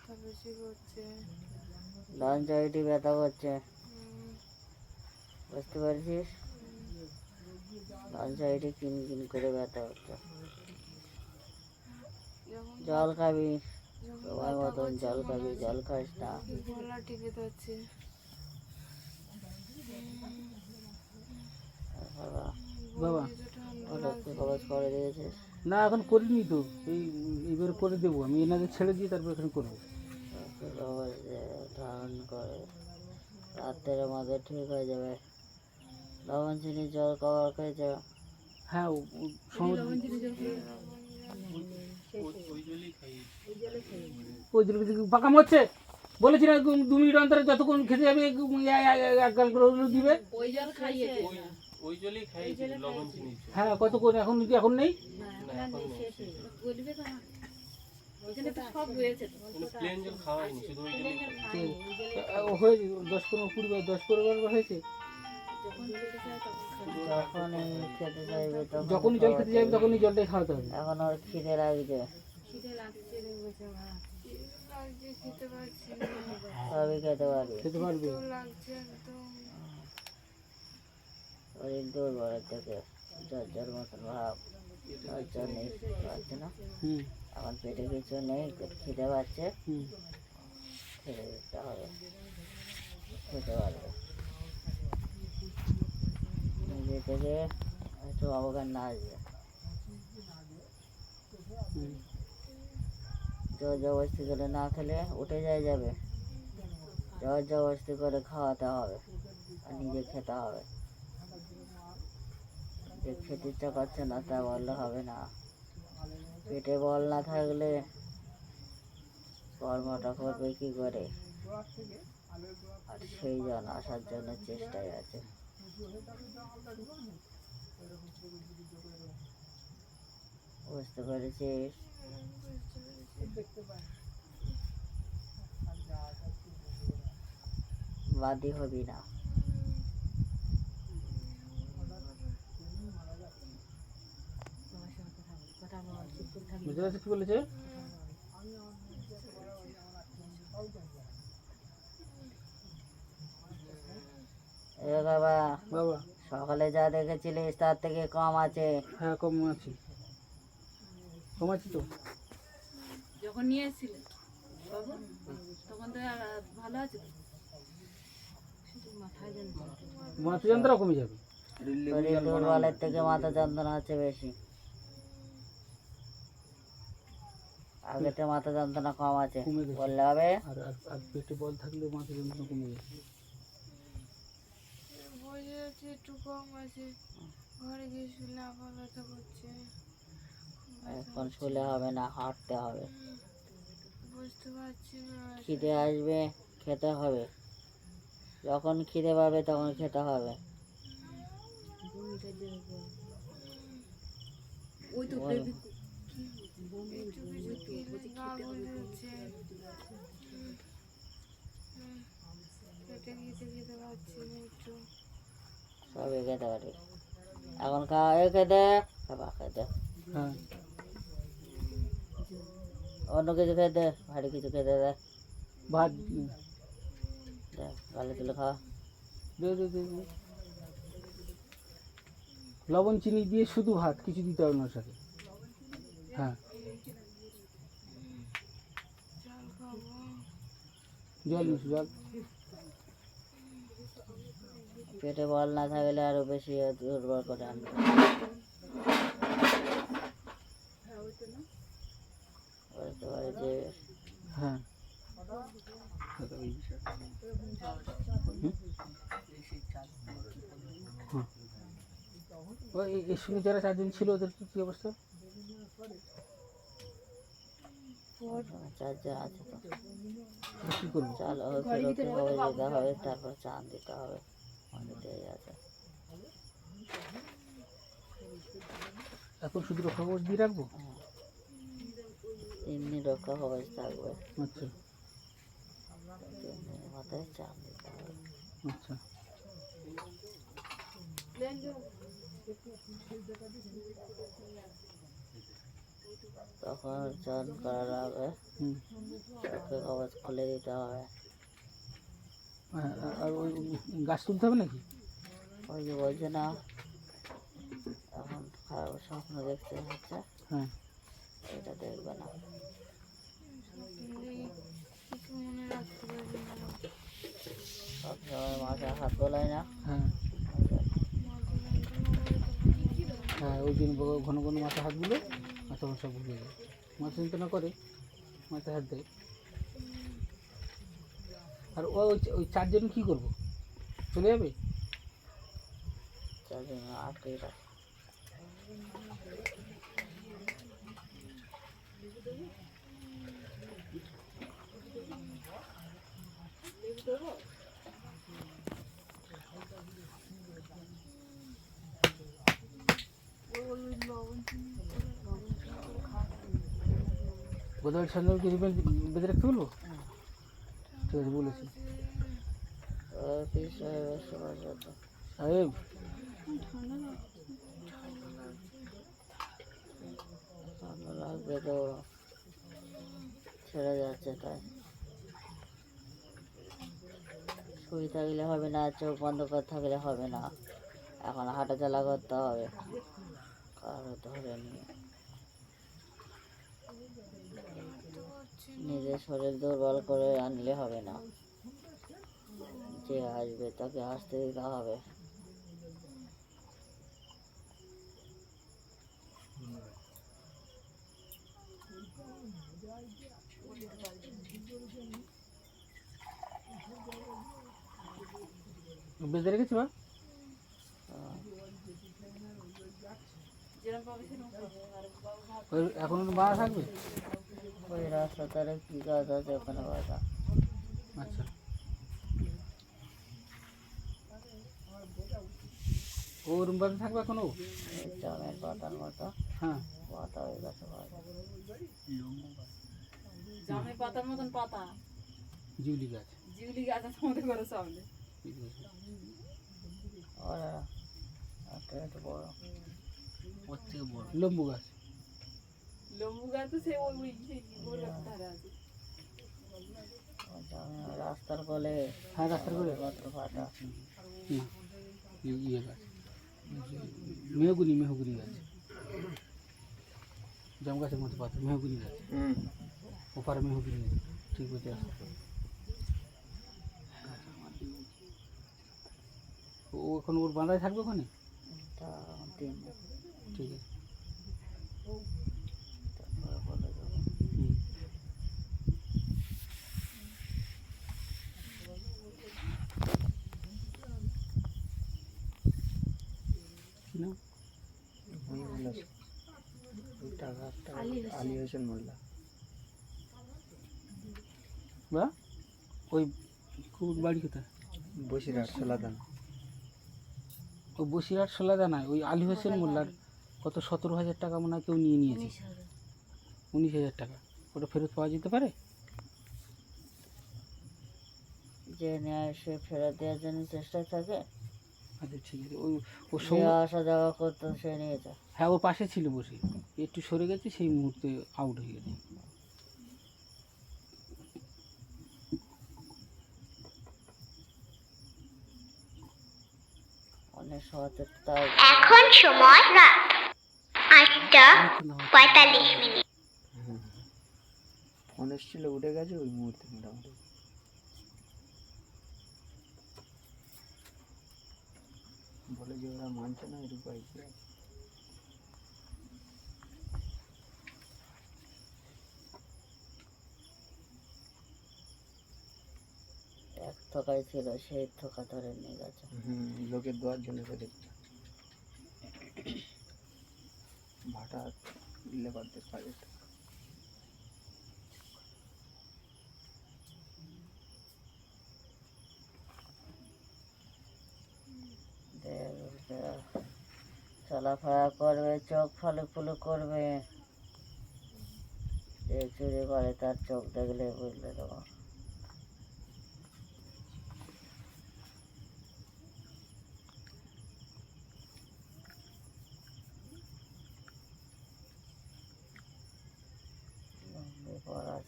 ব্যথা বেশি করছে। ব্যথা করছে। বুঝতে পারছিস? ডান সাইডে কিন কিন করে ব্যথা হচ্ছে জল খাবি যখন মতন জল খাবি জল খাস না। গলা টিপে ধরছে বাবা করে দিয়েছিস? না এখন করিনি তো। এই এইবার করে দেবো। আমি এনাদের ছেড়ে দিয়ে তারপর এখানে করব। যে ধারণ করে। রাত্রের মধ্যে ঠিক হয়ে যাবে। লবণ চিনি জল কভার খেয়েছে হ্যাঁ ওই পাকা মরছে? বলেছি না দু- মিনিট অন্তরে যতক্ষণ খেতে যাবে এক- গাল করে দিবে। ওই জলই খাইয়েছি লবণ চিনি। হ্যাঁ কতক্ষণ এখন যদি এখন নেই? প্লেন জল খাওয়াইনি শুধু ওই হয়েছে দশ পনেরো কুড়ি বার দশ পনেরো বার হয়েছে। যখনই জল খেতে যাবে তখনই জলটাই খাওয়াতে হবে। এখন ওর খিদে লাগছে। লাগছে খেতে পারছি সবই খেতে পারবে। খেতে পারবে। একদম। দুর্বলের থেকে জ্বর মতন ভাব। জ্বর জ্বর নেই পাচ্ছে। না হুম। এখন পেটে কিছু নেই খিদে পাচ্ছে। হুম। খেতে দিতে হবে। খেতে পারবে। নিজে থেকে একটু অবজ্ঞান না আসবে হুম। জোর জবরদস্তি করে না খেলে উঠে যায় যাবে। জোর জবরদস্তি করে খাওয়াতে হবে। আর নিজে খেতে হবে। যে খেতে ইচ্ছা করছে না তা বললে হবে না। পেটে বল না থাকলে কর্মটা করবে কি করে? আর সেই জন আসার জন্য চেষ্টায় আছে। বুঝতে পেরেছিস? বাদী হবি না। বুঝতে পারছিস কি বলেছে? এ বাবা বাবা। সকালে যা দেখেছিলিস তার থেকে কম আছে। হ্যাঁ কম আছি। কম আছি তো? যখন নিয়ে এসেছিলেন তখন তো ভালো আছে মাথা যন্ত্রণা কমে যাবে। শরীর দুর্বলের থেকে মাথা যন্ত্রণা হচ্ছে বেশি। আগেতে মাথা যন্ত্রণা কম আছে। বললে হবে? আর আর- পেটে বল থাকলে মাথা যন্ত্রণা কমে যাবে একটু কম আছে। ঘরে গিয়ে শুলে আবার ব্যথা করছে। এখন শুলে হবে না হাঁটতে হবে। বুঝতে পারছি না খিদে আসবে খেতে হবে। যখন খিদে পাবে তখন খেতে হবে। ওই তো একটু কিছু খেলে গা বলে হচ্ছে পেটে খেতে খেতে পারছি না একটু সবই এখন খাওয়া খেতে বাবা খেতে হ্যাঁ অন্য কিছু খেতে ভারী কিছু খেতে দে ভাত দে। গালে তুলে খাওয়া। লবণ, চিনি দিয়ে শুধু ভাত, কিছু দিতে হবে না সাথে। হ্যাঁ জল খাব জল মিশু জল। পেটে বল না থাকলে আরও বেশি দুর্বল করে আনবে। হ্যাঁ। ওই সঙ্গে যারা চারজন ছিল ওদের কি- অবস্থা? আছে তো। ওরা করব? চাল ফেরত হবে যেতে হবে তারপর চান দিতে হবে। অনেকটাই আছে। এখন শুধু রক্ষা কবচ দিয়ে রাখব? এমনি রক্ষা কবচ থাকবে। আচ্ছা। মাথায় চান দিতে হবে। আচ্ছা। তখন চান করার আগে চোখে কবচ খুলে দিতে হবে। আর- আর ওই গাছ তুলতে হবে নাকি? ওই যে বলছে না এখন খারাপ স্বপ্ন দেখতে হচ্ছে। হ্যাঁ। এটা দেখবে না। মনে সবসময় মাথায় হাত বোলায় না। হ্যাঁ। হ্যাঁ ওই দিন ঘন ঘন মাথা হাত দিলে। আর তখন সব ভুলে যায়। মাথা চিন্তা করে মাথায় হাত দেয়। আর ও ওই- ওই চারজন কী করব? চলে যাবে? চারজন আটকে রাখ গোদাল সন্ধ্যাকে রিবেল বেঁধে রাখতে বলব ঠিক আছে বলেছি। সাহেব লাগবে তো ছেড়ে যাচ্ছে তাই। শুয়ে থাকলে হবে না চোখ বন্ধ করে থাকলে হবে না। এখন হাঁটা চলা করতে হবে। কারও ধরে নিয়ে। নিজের শরীর দুর্বল করে আনলে হবে না। যে আসবে তাকে আসতে দিতে হবে। বেঁধে রেখেছি ওই এখন বাড়া থাকবে? ওই রাস্তা তারে কি কাজ আছে ওখানে বাধা। আচ্ছা। ও রুম বাড়ি থাকবে এখনও? এই পাতার মতো। হ্যাঁ। পাতা হয়ে গেছে বাধা। জামে পাতার মতন পাতা। জিউলি গাছ। জিউলি গাছ আছে আমাদের ঘরে সামনে। ওরা একটা একটু বড়। লম্বু গাছ। রাস্তার কোলে হ্যাঁ রাস্তার ই- ইয়ে গাছ মেহগুনি মেহগুনি গাছ জাম গাছের মতো পাতা মেহগুনি গাছ ওপারে মেহগুনি গাছ ঠিক বলতে আসতে ও এখন ওর বাঁধায় থাকবে ওখানে তা ঠিক আছে তারপরে বলে দেবো হুম। কি নাম আলী হোসেন মোল্লা বা? ওই কোন বাড়ি কোথায়? বসিরহাট সোলাদান। ওই বসিরহাট সোলাদানায় ওই আলী হোসেন মোল্লার কত সতেরো হাজার টাকা মনে হয় কেউ নিয়ে নিয়েছে। উনিশ হাজার। টাকা। ওটা ফেরত পাওয়া যেতে পারে? যে নেয় সে ফেরত দেওয়ার জন্য চেষ্টা থাকে আচ্ছা ঠিক আছে। ওই ওর যে সঙ্গে আসা যাওয়া করতো সে নিয়েছে হ্যাঁ ওর পাশে ছিল বসে। একটু সরে গেছে সেই মুহূর্তে আউট হয়ে গেছে। এখন সময় রাত আটটা পঁয়তাল্লিশ মিনিট। ফোন এসেছিল উঠে গেছে ওই মুহূর্তে মোটামুটি। বলে যে ওরা মানছে না এর উপায় কি আছে? এক থকাই ছিল সেই থোকা ধরে নিয়ে গেছে। হুম লোকের দোয়ার জন্য রেখেছিল ভাটা লেবারদের কাজে দেখবে, চলাফেরা করবে চোখ ফলো ফুলো করবে। চুরি করে তার চোখ দেখলে বুঝলে দেবো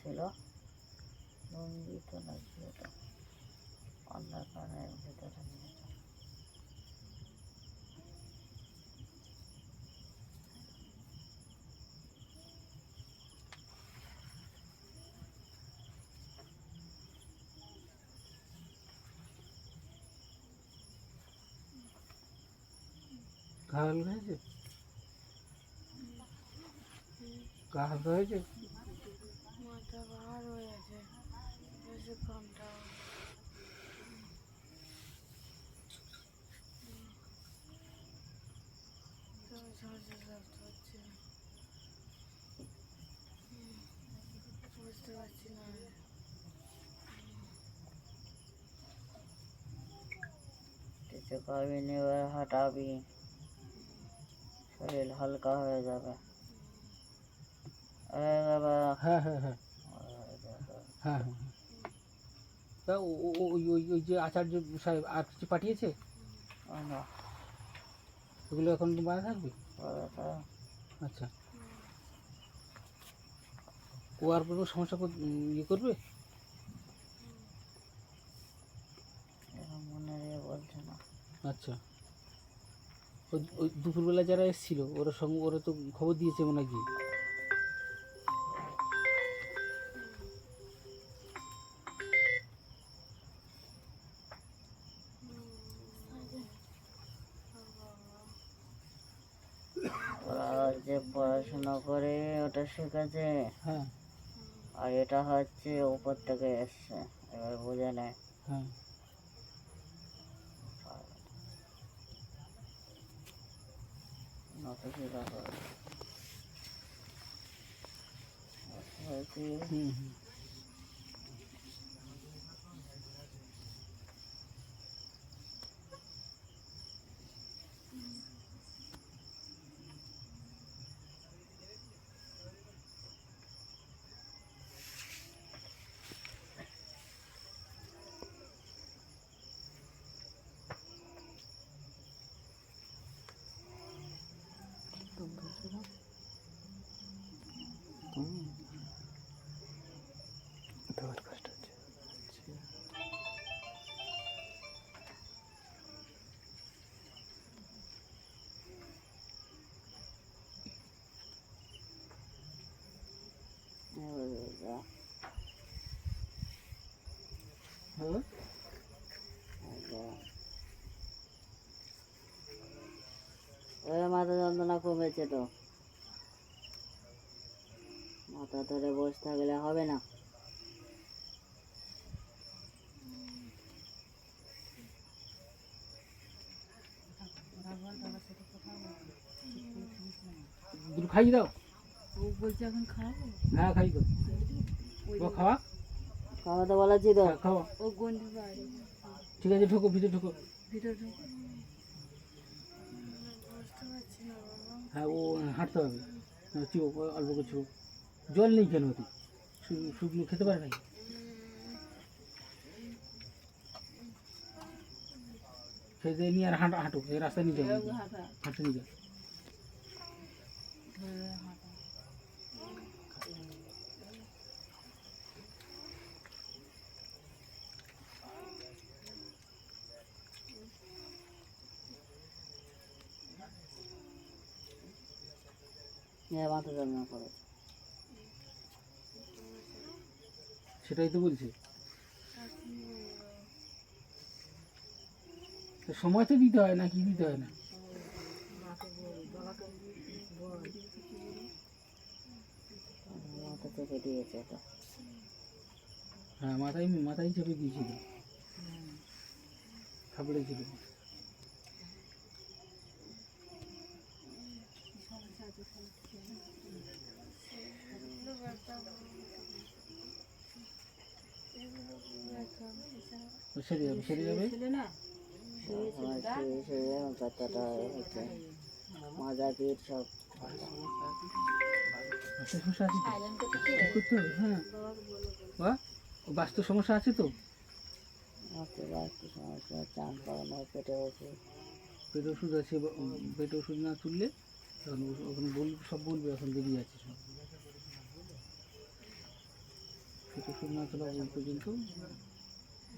ছিল লুঙ্গি তো নাকি ওটা অন্যার কানের ভেতরে নিয়েছে ঘা হালকা হয়েছে গা হালকা হয়েছে মাথা ভার হয়ে আছে বেশি কমটা তবে ঝরঝর রক্ত হচ্ছে হুম, বুঝতে পারছি না কিছু খাবি নি এবার হাঁটাবি শরীর হালকা হয়ে যাবে। হয়ে হ্যাঁ হ্যাঁ হ্যাঁ। হয়ে। হ্যাঁ তা ওই ওই ওই যে আচার্য সাহেব আর কিছু পাঠিয়েছে? ওগুলো এখন বানা থাকবে? আচ্ছা। ও আর কোনো সমস্যা ইয়ে করবে? আচ্ছা। ওই দুপুরবেলা যারা এসেছিল ওরা সঙ্গে ওরা তো খবর দিয়েছে মনে ওরা যে পড়াশোনা করে ওটা শেখাচ্ছে। হ্যাঁ। আর এটা হচ্ছে উপর থেকে এসছে এবার বোঝা নেয় হ্যাঁ। নত শিখা করে হয়েছে হুম হুম তুমি তোমার কষ্ট হচ্ছে হ্যাঁ ওই মাথা কমেছে তো। মাথা ধরে বসে থাকলে হবে না। দুটো খাইয়ে দাও। ও বলছে এখন খাওয়াবো হ্যাঁ খাই দাও ও খাওয়া? বলেছি তো হ্যাঁ, খাওয়া। ও গন্ধি ঠিক আছে ঢোকো ভিতরে ঢোকো। ভিতরে ঢুকে বুঝতে পারছি না বাবা হ্যাঁ ও হাঁটতে হবে। হ্যাঁ, চিবো অল্প কিছু জল নেই কেন ওতে? শুকনো খেতে পারে নাকি? খেতে নিয়ে আর হাঁটা হাঁটুক এই রাস্তায় নিয়ে যাবে। হাঁটতে নিয়ে যাও মাথা যন্ত্রণা করে। সেটাই তো বলছি। তো সময় তো দিতে হয় না কি দিতে হয় না? মাথা চেপে দিয়েছে তো। হ্যাঁ মাথায় মাথায় চেপে দিয়েছিল। থাপড়েছিল এগুলো ব্যথা এগুলো ব্যথা তো সেরে যাবে সেরে যাবে? আছে হ্যাঁ। বা বাস্তু সমস্যা আছে তো? মাকে বাড়তে সমস্যা চান পেটে ওষুধ পেট ওষুধ আছে পেট ওষুধ না তুললে, তখন ওখানে সব বলবে, এখন বেরিয়ে যাচ্ছে সব। থেকে শুরু না তোলা পর্যন্ত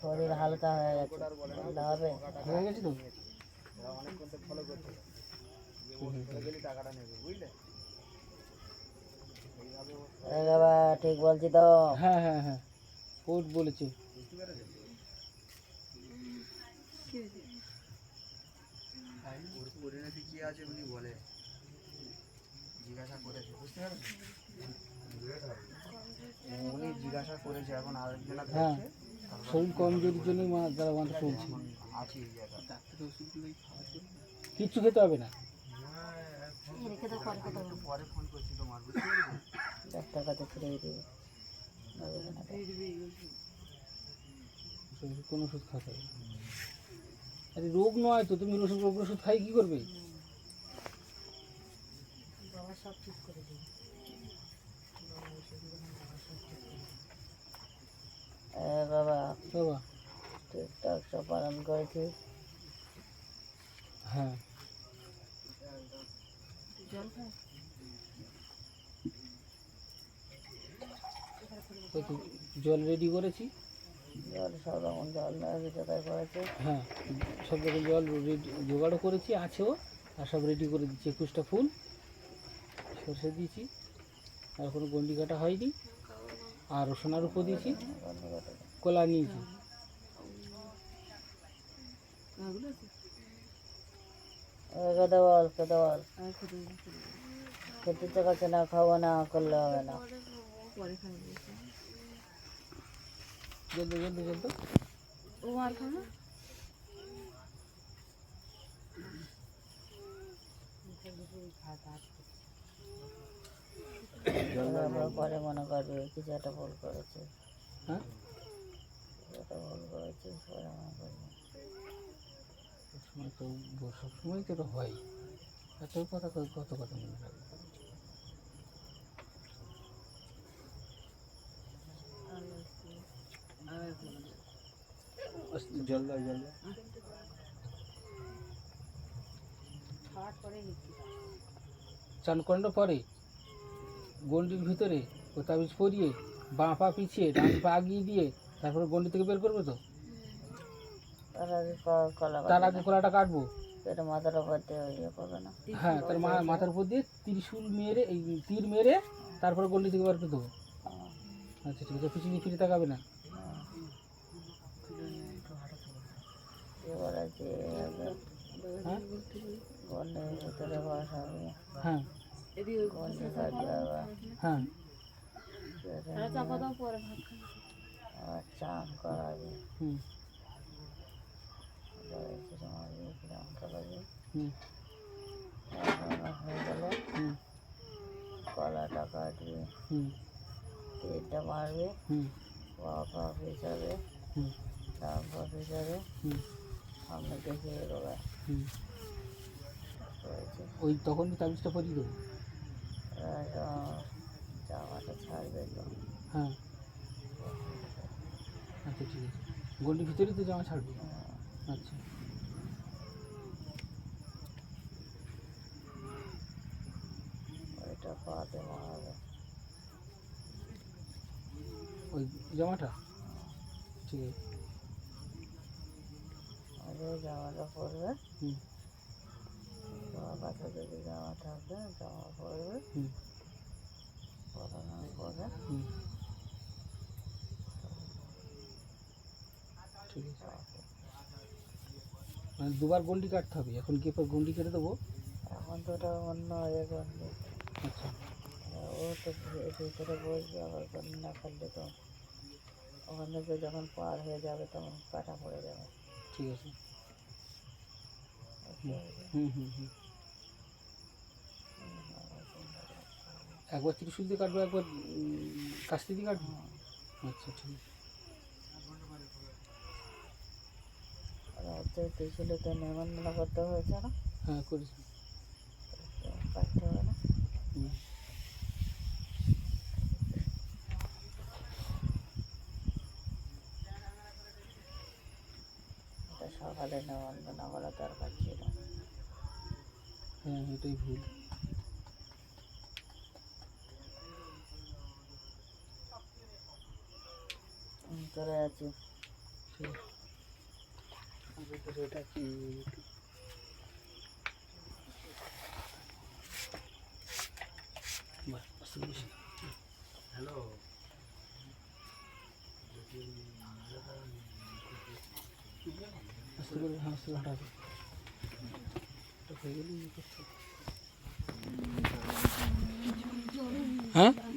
শরীর হালকা হয়ে গেছে। ভালো হবে? হয়ে গেছে তো? এ বাবা ঠিক বলছি তো? হ্যাঁ হ্যাঁ হ্যাঁ। কোর্ট বলেছে। কি আছে উনি বলে। জিজ্ঞাসা করেছে বুঝতে পারছেন? উনি জিজ্ঞাসা করেছে এখন আরেকজনা হ্যাঁ শরীর কমজোরির জন্যই মা তারা আমাদের চলছে আছে কিচ্ছু খেতে হবে না। একটু পরে ফোন করছি তোমার বুঝতে পেরেছ কাছে ফিরে দিবে। কোনো ওষুধ খাতে আরে রোগ নয় তো তুমি ওষুধ রোগ ওষুধ খাই কি করবে? এ বাবা বাবা। ঠিকঠাক সব পালন হ্যাঁ। জল রেডি করেছি। জল সব রকম জল জোগাড় করেছে। হ্যাঁ সব রকম জল রেডি জোগাড়ও করেছি আছেও আর সব রেডি করে দিচ্ছি একুশটা ফুল। সর্ষে দিয়েছি আর কোনো গন্ডি কাটা হয়নি। আর সোনার উপর দিয়েছি কলা নিয়েছি। খেতে করছে না খাব না করলে হবে না। জলদি জলদি জলদি। ও আর খাবে তারপর পরে মনে করবে কিছু একটা ভুল করেছে। হ্যাঁ? একটা ভুল করেছে পরে মনে করবে। সবসময় তো সবসময় তো এটা হয়? এত কথা কত কত কথা মনে রাখবে? জল দাও জল দাও চান পরে? গন্ডির ভিতরে ও তাবিজ পরিয়ে বাঁ পা পিছিয়ে ডান পা আগিয়ে দিয়ে তারপরে গন্ডি থেকে বের করবে তো? তার আগে কলাটা কাটবো? কেটে মাথার উপর দিয়ে ইয়ে করবে না। হ্যাঁ তার মাথার উপর দিয়ে ত্রিশুল মেরে এই তীর মেরে তারপরে গন্ডি থেকে বের করে দেবো। আচ্ছা ঠিক আছে পিছনে ফিরে তাকাবে না। হ্যাঁ। হ্যাঁ চান হুম। মারবে হুম হয়ে গেলে কলাটা কাটবে তীরটা মারবে বাবা হুম তারপর হুম সামনে দেখে হুম ওই তখনই তাবিজটা পরিয়ে দেবো। জামাটা ছাড়বে তো হ্যাঁ। আচ্ছা ঠিক আছে। গন্ডির ভিতরেই তো জামা ছাড়বে? আচ্ছা। ওইটা পাতে মারবে ওই জামাটা? ঠিক আছে। আগে জামাটা পরবে। হুম। কাছে যদি জামা থাকবে জামা পরবে পরানোর পরে ঠিক আছে মানে দুবার গন্ডি কাটতে হবে এখন কি পর গন্ডি কেটে দেবো? এখন তো ওটা অন্য ইয়ে করবে আচ্ছা। ও তো ভিতরে বসবে আবার গন্ডি না কাটলে তো ওখান থেকে যখন পার হয়ে যাবে তখন কাটা পড়ে যাবে। ঠিক আছে। হুম হুম হুম। একবার ত্রিশুল দিয়ে কাটবো একবার কাস্তি দিয়ে কাটবো? আচ্ছা ঠিক আছে। রাজ্যে ত্রিশুলে তো নিমন্ত্রণ করতে হয়েছে না? হ্যাঁ করেছি। কাটতে হবে না? সকালে নিমন্ত্রণ করা দরকার ছিল। হ্যাঁ এটাই ভুল হুম, চলে যাচ্ছি এটা কি বাহ, আস্তে করে বসি। আস্তে করে হ্যাঁ আস্তে করে হাঁটাবে এটা হয়ে গেলে ইয়ে করতে হবে। হ্যাঁ